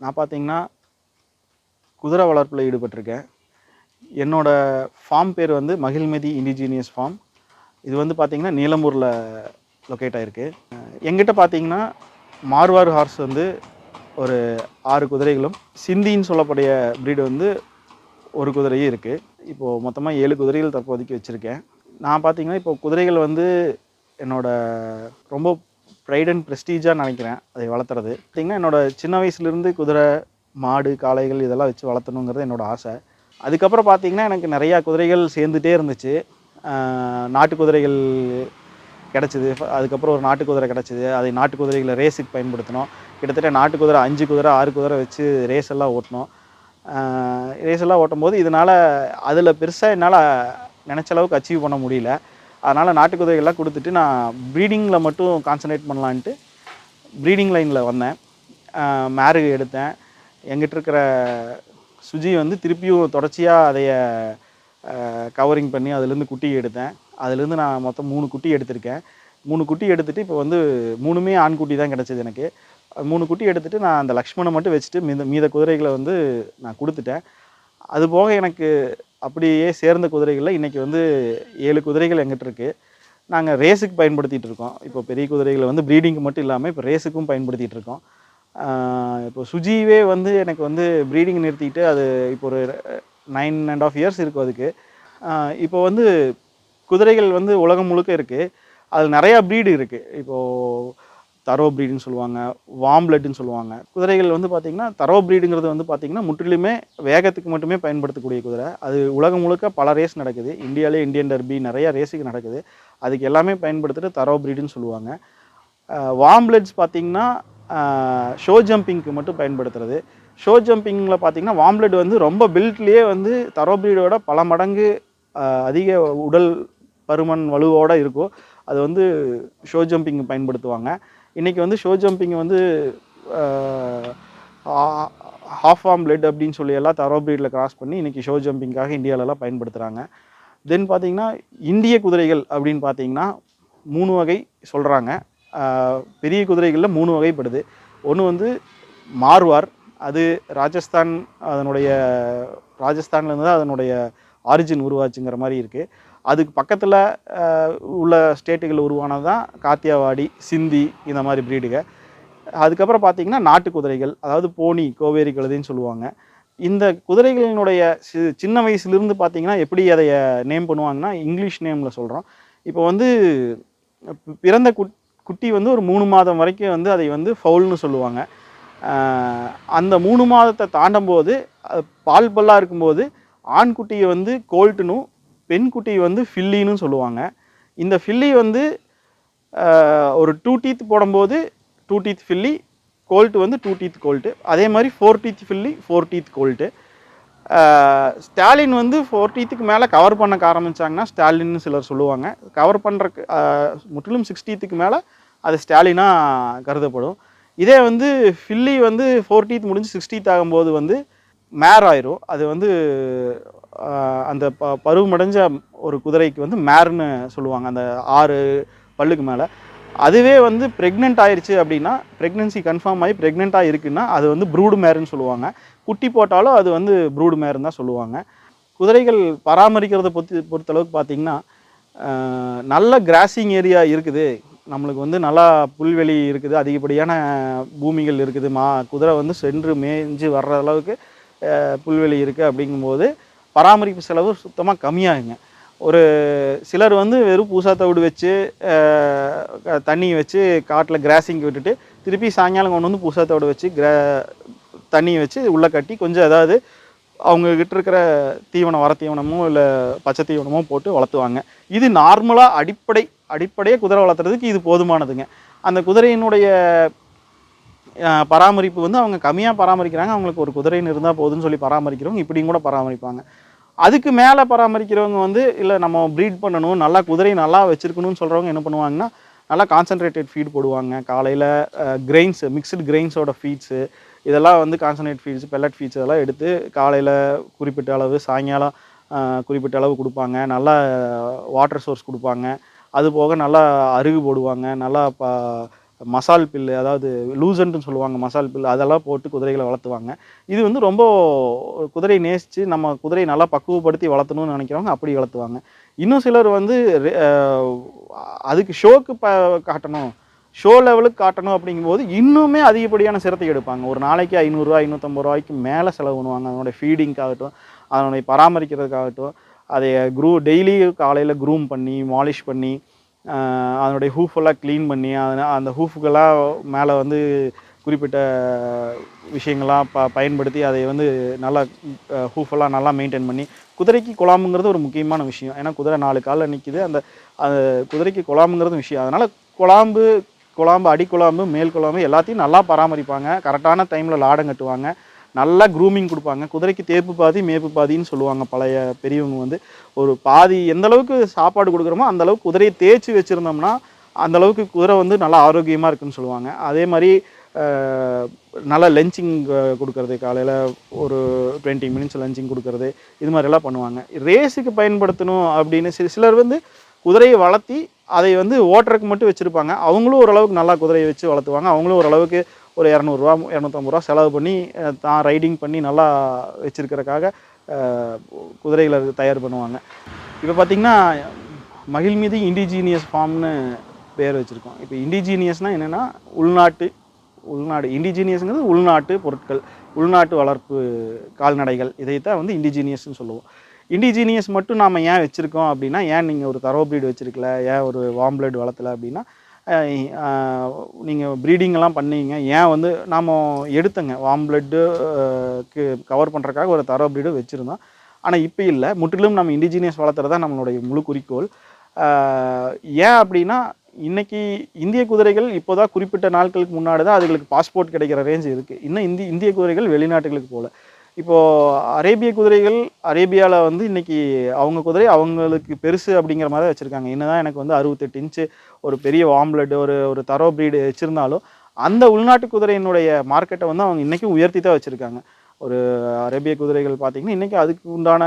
நான் பார்த்தீங்கன்னா குதிரை வளர்ப்பில் ஈடுபட்டிருக்கேன். என்னோட ஃபார்ம் பேர் வந்து மகிழ்மதி இண்டிஜீனியஸ் ஃபார்ம் இது வந்து பார்த்திங்கன்னா நீலம்பூரில் லொக்கேட் ஆகிருக்கு எங்கிட்ட பார்த்தீங்கன்னா மார்வார் ஹார்ஸ் வந்து ஒரு ஆறு குதிரைகளும் சிந்தின்னு சொல்லக்கூடிய ப்ரீடு வந்து ஒரு குதிரையும் இருக்குது இப்போது மொத்தமாக ஏழு குதிரைகள் தற்போதைக்கு வச்சுருக்கேன். நான் பார்த்திங்கன்னா இப்போ குதிரைகள் வந்து என்னோட ரொம்ப ப்ரைட் அண்ட் ப்ரெஸ்டீஜாக நினைக்கிறேன் அதை வளர்த்துறது. பார்த்திங்கன்னா என்னோட சின்ன வயசுலேருந்து குதிரை மாடு காளைகள் இதெல்லாம் வச்சு வளர்த்தணுங்கிறது என்னோடய ஆசை. அதுக்கப்புறம் பார்த்திங்கன்னா எனக்கு நிறையா குதிரைகள் சேர்ந்துட்டே இருந்துச்சு. நாட்டு குதிரைகள் கிடச்சிது. அதுக்கப்புறம் ஒரு நாட்டு குதிரை கிடச்சிது. அதை நாட்டு குதிரைகளை ரேஸுக்கு பயன்படுத்தினோம். கிட்டத்தட்ட நாட்டு குதிரை அஞ்சு குதிரை ஆறு குதிரை வச்சு ரேஸ் எல்லாம் ஓட்டினோம். ரேஸ் எல்லாம் ஓட்டும் போது இதனால் அதில் பெருசாக என்னால் நினச்ச அளவுக்கு அச்சீவ் பண்ண முடியல. அதனால் நாட்டு குதிரைகள்லாம் கொடுத்துட்டு நான் ப்ரீடிங்கில் மட்டும் கான்சன்ட்ரேட் பண்ணலான்ட்டு ப்ரீடிங் லைனில் வந்தேன். மேரு எடுத்தேன். எங்கிட்ட இருக்கிற சுஜி வந்து திருப்பியும் தொடர்ச்சியாக அதைய கவரிங் பண்ணி அதுலேருந்து குட்டி எடுத்தேன். அதுலேருந்து நான் மொத்தம் மூணு குட்டி எடுத்திருக்கேன். மூணு குட்டி எடுத்துகிட்டு இப்போ வந்து மூணுமே ஆண் குட்டி தான் கிடச்சிது எனக்கு. மூணு குட்டி எடுத்துகிட்டு நான் அந்த லக்ஷ்மணை மட்டும் வச்சுட்டு மீத மீத குதிரைகளை வந்து நான் கொடுத்துட்டேன். அது போக எனக்கு அப்படியே சேர்ந்த குதிரைகளில் இன்றைக்கி வந்து ஏழு குதிரைகள் எங்கிட்ட இருக்குது நாங்கள் ரேஸுக்கு பயன்படுத்திகிட்டு இருக்கோம். இப்போ பெரிய குதிரைகளை வந்து ப்ரீடிங்க்கு மட்டும் இல்லாமல் இப்போ ரேஸுக்கும் பயன்படுத்திகிட்டு இருக்கோம். இப்போ சுஜிவே வந்து எனக்கு வந்து ப்ரீடிங் நிறுத்திட்டு அது இப்போ ஒரு நைன் அண்ட் ஆஃப் இயர்ஸ் இருக்கும் அதுக்கு. இப்போ வந்து குதிரைகள் வந்து உலகம் முழுக்க இருக்குது அது நிறையா ப்ரீடு இருக்குது இப்போது தரோ ப்ரீடுன்னு சொல்லுவாங்க வார்ம் சொல்லுவாங்க. குதிரைகள் வந்து பார்த்திங்கன்னா தரோ ப்ரீடுங்கிறது வந்து பார்த்திங்கன்னா முற்றிலுமே வேகத்துக்கு மட்டுமே பயன்படுத்தக்கூடிய குதிரை. அது உலகம் முழுக்க பல ரேஸ் நடக்குது. இந்தியாவிலே இந்தியன் டர்பி நிறையா ரேஸுக்கு நடக்குது. அதுக்கு எல்லாமே பயன்படுத்திட்டு தரோ ப்ரீடுன்னு சொல்லுவாங்க. வார்ம் பார்த்திங்கன்னா ஷோ ஜம்பிங்க்கு மட்டும் பயன்படுத்துறது. ஷோ ஜம்பிங்கில் பார்த்தீங்கன்னா வாம்லெட் வந்து ரொம்ப பில்ட்லேயே வந்து தரோ ப்ரீடோட பல மடங்கு அதிக உடல் பருமன் வலுவோட இருக்கும். அது வந்து ஷோ ஜம்பிங் பயன்படுத்துவாங்க. இன்றைக்கி வந்து ஷோ ஜம்பிங் வந்து ஹாஃப் ஆம் பிளட் அப்படின்னு சொல்லி எல்லாம் தரோ பிரீடில் கிராஸ் பண்ணி இன்றைக்கி ஷோ ஜம்பிங்காக இந்தியாவிலலாம் பயன்படுத்துகிறாங்க தென் பார்த்தீங்கன்னா இந்திய குதிரைகள் அப்படின்னு பார்த்தீங்கன்னா மூணு வகை சொல்கிறாங்க பெரிய குதிரைகளில் மூணு வகைப்படுது. ஒன்று வந்து மார்வார் அது ராஜஸ்தான் அதனுடைய ராஜஸ்தான்லேருந்து தான் அதனுடைய ஆரிஜின் உருவாச்சுங்கிற மாதிரி இருக்குது அதுக்கு பக்கத்தில் உள்ள ஸ்டேட்டுகள் உருவானது தான் காத்தியாவாடி சிந்தி இந்த மாதிரி ப்ரீடுக அதுக்கப்புறம் பார்த்தீங்கன்னா நாட்டு குதிரைகள் அதாவது போனி கோவேரி கழுதின்னு சொல்லுவாங்க. இந்த குதிரைகளினுடைய சி சின்ன வயசுலேருந்து பார்த்தீங்கன்னா எப்படி அதை நேம் பண்ணுவாங்கன்னா இங்கிலீஷ் நேமில் சொல்கிறோம் இப்போ வந்து பிறந்த குட் குட்டி வந்து ஒரு மூணு மாதம் வரைக்கும் வந்து அதை வந்து ஃபவுல்னு சொல்லுவாங்க. அந்த மூணு மாதத்தை தாண்டும் போது பால் பல்லாக இருக்கும்போது ஆண் குட்டியை வந்து கோல்ட்டுனும் பெண்குட்டி வந்து ஃபில்லின்னு சொல்லுவாங்க. இந்த ஃபில்லி வந்து ஒரு டூ டீத் போடும்போது டூ டீத் ஃபில்லி கோல்ட்டு வந்து டூ டீத் கோல்ட்டு அதே மாதிரி four teeth filly four teeth colt stallion வந்து ஃபோர் டீத்துக்கு மேலே கவர் பண்ண ஆரம்பித்தாங்கன்னா ஸ்டாலின்னு சிலர் சொல்லுவாங்க. கவர் பண்ணுறக்கு முற்றிலும் சிக்ஸ் டீத்துக்கு மேலே அது ஸ்டாலினாக கருதப்படும். இதே வந்து ஃபில்லி வந்து ஃபோர் டீத் முடிஞ்சு சிக்ஸ் டீத் ஆகும்போது வந்து மேர் ஆயிரும். அது வந்து அந்த ப பருவமடைஞ்ச ஒரு குதிரைக்கு வந்து மேர்னு சொல்லுவாங்க அந்த ஆறு பல்லுக்கு மேலே. அதுவே வந்து ப்ரெக்னென்ட் ஆயிடுச்சு அப்படின்னா ப்ரெக்னென்சி கன்ஃபார்ம் ஆகி ப்ரெக்னெண்ட்டாக இருக்குன்னா அது வந்து ப்ரூடு மேருன்னு சொல்லுவாங்க. குட்டி போட்டாலும் அது வந்து ப்ரூடு மேருன்னு தான் சொல்லுவாங்க. குதிரைகள் பராமரிக்கிறத பொறுத்து பொறுத்தளவுக்கு பார்த்தீங்கன்னா நல்ல கிராசிங் ஏரியா இருக்குது. நம்மளுக்கு வந்து நல்லா புல்வெளி இருக்குது அதிகப்படியான பூமிகள் இருக்குது. மா குதிரை வந்து சென்று மேய்ஞ்சு வர்ற அளவுக்கு புல்வெளி இருக்குது அப்படிங்கும்போது பராமரிப்பு செலவு சுத்தமாக கம்மியாகுங்க. ஒரு சிலர் வந்து வெறும் பூசா தவிடு வச்சு தண்ணி வச்சு காட்டில் கிராசிங் விட்டுட்டு திருப்பி சாயங்காலம் கொண்டு வந்து பூசா தவிடு வச்சு கிரா தண்ணியை வச்சு உள்ளே கட்டி கொஞ்சம் ஏதாவது அவங்கக்கிட்ட இருக்கிற தீவனம் வர தீவனமோ இல்லை பச்சை தீவனமோ போட்டு வளர்த்துவாங்க. இது நார்மலாக அடிப்படை அடிப்படையாக குதிரை வளர்த்துறதுக்கு இது போதுமானதுங்க. அந்த குதிரையினுடைய பராமரிப்பு வந்து அவங்க கம்மியாக பராமரிக்கிறாங்க. அவங்களுக்கு ஒரு குதிரைன்னு இருந்தால் போதும்னு சொல்லி பராமரிக்கிறவங்க இப்படியும் கூட பராமரிப்பாங்க. அதுக்கு மேலே பராமரிக்கிறவங்க வந்து இல்லை நம்ம ப்ரீட் பண்ணணும். நல்லா குதிரை நல்லா வச்சுருக்கணும்னு சொல்கிறவங்க என்ன பண்ணுவாங்கன்னா நல்லா கான்சன்ட்ரேட்டட் ஃபீட் போடுவாங்க. காலையில் கிரெயின்ஸ் மிக்சடு கிரெயின்ஸோட ஃபீட்ஸு இதெல்லாம் வந்து கான்சன்ட்ரேட் ஃபீட்ஸ் பெல்லட் ஃபீட்ஸ் இதெல்லாம் எடுத்து காலையில் குறிப்பிட்ட அளவு சாயங்காலம் குறிப்பிட்ட அளவு கொடுப்பாங்க. நல்லா வாட்டர் சோர்ஸ் கொடுப்பாங்க. அது போக நல்லா அருகு போடுவாங்க. நல்லா ப மசால் பில்லு அதாவது லூசன்ட்னு சொல்லுவாங்க மசால் பில்லு அதெல்லாம் போட்டு குதிரைகளை வளர்த்துவாங்க. இது வந்து ரொம்ப குதிரை நேசித்து நம்ம குதிரையை நல்லா பக்குவப்படுத்தி வளர்த்தணும்னு நினைக்கிறவங்க அப்படி வளர்த்துவாங்க. இன்னும் சிலர் வந்து அதுக்கு ஷோக்கு ப காட்டணும் ஷோ லெவலுக்கு காட்டணும் அப்படிங்கும்போது இன்னுமே அதிகப்படியான சிரத்தை எடுப்பாங்க. ஒரு நாளைக்கு ஐநூறுரூவா ஐநூற்றம்பது ரூபாய்க்கு மேலே செலவு பண்ணுவாங்க. அதனுடைய ஃபீடிங்காகட்டும் அதனுடைய பராமரிக்கிறதுக்காகட்டும் அதை குரூ டெய்லி காலையில் க்ரூம் பண்ணி மாலிஷ் பண்ணி அதனுடைய ஹூஃபெல்லாம் க்ளீன் பண்ணி அதனால் அந்த ஹூஃபுக்கெல்லாம் மேலே வந்து குறிப்பிட்ட விஷயங்கள்லாம் ப பயன்படுத்தி அதை வந்து நல்லா ஹூஃபெல்லாம் நல்லா மெயின்டைன் பண்ணி குதிரைக்கு குழாமுங்கிறது ஒரு முக்கியமான விஷயம். ஏன்னா குதிரை நாலு காலில் நிற்கிது அந்த அந்த குதிரைக்கு குழாமுங்கிறது விஷயம். அதனால் குழாம்பு குழாம்பு அடிக்குழாம்பு மேல் குழாம்பு எல்லாத்தையும் நல்லா பராமரிப்பாங்க. கரெக்டான டைமில் லாடம் கட்டுவாங்க. நல்லா க்ரூமிங் கொடுப்பாங்க. குதிரைக்கு தேப்பு பாதி மேப்பு பாதின்னு சொல்லுவாங்க பழைய பெரியவங்க வந்து. ஒரு பாதி எந்த அளவுக்கு சாப்பாடு கொடுக்குறோமோ அந்த அளவுக்கு குதிரையை தேய்ச்சி வச்சுருந்தோம்னா அந்த அளவுக்கு குதிரை வந்து நல்லா ஆரோக்கியமாக இருக்குன்னு சொல்லுவாங்க. அதே மாதிரி நல்லா லஞ்சிங் கொடுக்கறது காலையில் ஒரு டுவெண்ட்டி மினிட்ஸ் லஞ்சிங் கொடுக்கறது இது மாதிரிலாம் பண்ணுவாங்க. ரேஸுக்கு பயன்படுத்தணும் அப்படின்னு சில சிலர் வந்து குதிரையை வளர்த்தி அதை வந்து ஓட்டுறதுக்கு மட்டும் வச்சுருப்பாங்க. அவங்களும் ஓரளவுக்கு நல்லா குதிரையை வச்சு வளர்த்துவாங்க. அவங்களும் ஓரளவுக்கு ஒரு இரநூறுவா இரநூத்தம்பது ரூபா செலவு பண்ணி தான் ரைடிங் பண்ணி நல்லா வச்சுருக்கிறக்காக குதிரைகளை தயார் பண்ணுவாங்க. இப்போ பார்த்திங்கன்னா மகிழ்மீதி இண்டிஜீனியஸ் ஃபார்ம்னு பேர் வச்சுருக்கோம். இப்போ இண்டிஜீனியஸ்னால் என்னென்னா உள்நாட்டு உள்நாடு இண்டிஜீனியஸுங்கிறது உள்நாட்டு பொருட்கள் உள்நாட்டு வளர்ப்பு கால்நடைகள் இதைத்தான் வந்து இண்டிஜீனியஸ்னு சொல்லுவோம். இண்டிஜீனியஸ் மட்டும் நாம் ஏன் வச்சுருக்கோம் அப்படின்னா ஏன் நீங்கள் ஒரு தரோ பிரீடு வச்சுருக்கல ஏன் ஒரு வார்ம் வளர்த்தலை வளர்த்தல அப்படின்னா நீங்கள் ப்ரீடிங்கெல்லாம் பண்ணீங்க. ஏன் வந்து நாம் எடுத்தங்க. வாம் பிளட்டுக்கு கவர் பண்ணுறக்காக ஒரு தரோ ப்ரீடு வச்சுருந்தோம். ஆனால் இப்போ இல்லை. முற்றிலும் நம்ம இண்டிஜினியஸ் வளர்த்துறது தான் நம்மளுடைய முழு குறிக்கோள். ஏன் அப்படின்னா இன்றைக்கி இந்திய குதிரைகள் இப்போ தான் குறிப்பிட்ட நாட்களுக்கு முன்னாடி தான் அதுகளுக்கு பாஸ்போர்ட் கிடைக்கிற ரேஞ்ச் இருக்குது இன்னும் இந்தி இந்திய குதிரைகள் வெளிநாட்டுகளுக்கு போகல இப்போது அரேபிய குதிரைகள் அரேபியாவில் வந்து இன்னைக்கு அவங்க குதிரை அவங்களுக்கு பெருசு அப்படிங்கிற மாதிரி வச்சுருக்காங்க. என்னதான் எனக்கு வந்து அறுபத்தெட்டு இன்ச்சு ஒரு பெரிய வாம்லெட் ஒரு ஒரு தரோ ப்ரீடு வச்சுருந்தாலும் அந்த உள்நாட்டு குதிரையினுடைய மார்க்கெட்டை வந்து அவங்க இன்றைக்கும் உயர்த்தி தான் வச்சுருக்காங்க. ஒரு அரேபிய குதிரைகள் பார்த்திங்கன்னா இன்றைக்கி அதுக்கு உண்டான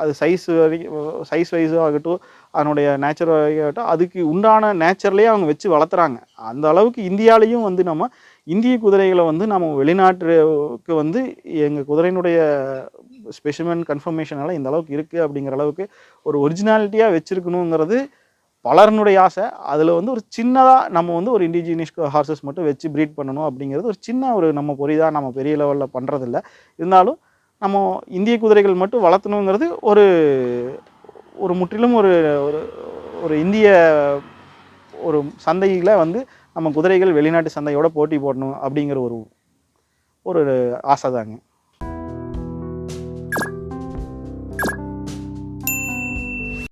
அது சைஸ் வரைக்கும் சைஸ் வைஸும் ஆகட்டும் அதனுடைய நேச்சர் ஆகட்டும் அதுக்கு உண்டான நேச்சர்லேயே அவங்க வச்சு வளர்த்துறாங்க. அந்த அளவுக்கு இந்தியாலேயும் வந்து நம்ம இந்திய குதிரைகளை வந்து நம்ம வெளிநாட்டுக்கு வந்து எங்கள் குதிரையினுடைய ஸ்பெசிமன் கன்ஃபர்மேஷனெல்லாம் இந்த அளவுக்கு இருக்குது அப்படிங்கிற அளவுக்கு ஒரு ஒரிஜினாலிட்டியாக வச்சுருக்கணுங்கிறது பலருனுடைய ஆசை. அதில் வந்து ஒரு சின்னதாக நம்ம வந்து ஒரு இண்டிஜினியஸ் ஹார்சஸ் மட்டும் வச்சு ப்ரீட் பண்ணணும் அப்படிங்கிறது ஒரு சின்ன ஒரு நம்ம பொறிதாக நம்ம பெரிய லெவலில் பண்ணுறதில்ல இருந்தாலும் நம்ம இந்திய குதிரைகள் மட்டும் வளர்த்தணுங்கிறது ஒரு ஒரு முற்றிலும் ஒரு ஒரு ஒரு இந்திய ஒரு சந்தையில் வந்து நம்ம குதிரைகள் வெளிநாட்டு சந்தையோட போட்டி போடணும் அப்படிங்கிற ஒரு ஒரு ஆசை தாங்க.